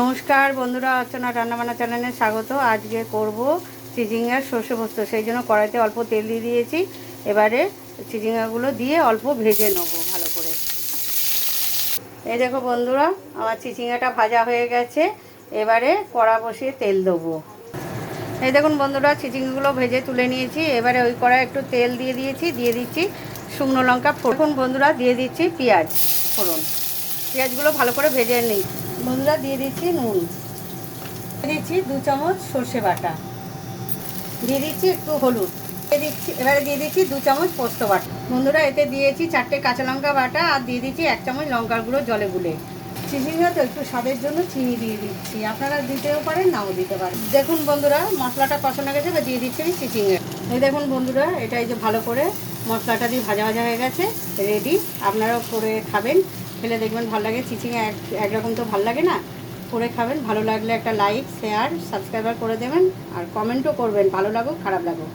নমস্কার বন্ধুরা অর্চনা রান্নাবান্না চ্যানেলে স্বাগত। আজকে করব চিচিঙ্গার সর্ষে পোস্ত। সেই জন্য কড়াইতে অল্প তেল দিয়ে দিয়েছি। এবারে চিচিঙ্গাগুলো দিয়ে অল্প ভেজে নেব ভালো করে। এই দেখো বন্ধুরা, আমার চিচিঙ্গাটা ভাজা হয়ে গেছে। এবারে কড়া বসিয়ে তেল দেবো। এই দেখুন বন্ধুরা, চিচিঙ্গাগুলো ভেজে তুলে নিয়েছি। এবারে ওই কড়াই একটু তেল দিয়ে দিয়েছি, দিয়ে দিচ্ছি শুকনো লঙ্কা ফোড়ন। বন্ধুরা, দিয়ে দিচ্ছি পেঁয়াজ ফোড়ন। পেঁয়াজগুলো ভালো করে ভেজে নিই। বন্ধুরা দিয়ে দিচ্ছি নুন। দিচ্ছি দু চামচ সর্ষে বাটা। দিয়ে দিচ্ছি একটু হলুদ। দিয়ে দিচ্ছি, এবারে দিয়ে দিচ্ছি দু চামচ পোস্ত বাটা। বন্ধুরা, এতে দিয়েছি চারটে কাঁচা লঙ্কা বাটা আর দিয়ে দিচ্ছি এক চামচ লঙ্কার গুঁড়ো জলে গুলে। চিচিঙ্গা তো একটু স্বাদের জন্য চিনি দিয়ে দিচ্ছি। আপনারা দিতেও পারেন, নাও দিতে পারেন। দেখুন বন্ধুরা, মশলাটা কষানো গেছে বা দিয়ে দিচ্ছি আমি চিচিঙ্গা এই দেখুন বন্ধুরা, এটা এই যে ভালো করে মশলাটা দিয়ে ভাজা ভাজা হয়ে গেছে রেডি আপনারাও করে খাবেন। খেলে দেখবেন ভালো লাগে, চিচিংয়ে এক একরকম তো ভালো লাগে না। করে খাবেন, ভালো লাগলে একটা লাইক শেয়ার সাবস্ক্রাইবার করে দেবেন, আর কমেন্টও করবেন, ভালো লাগুক, খারাপ লাগুক।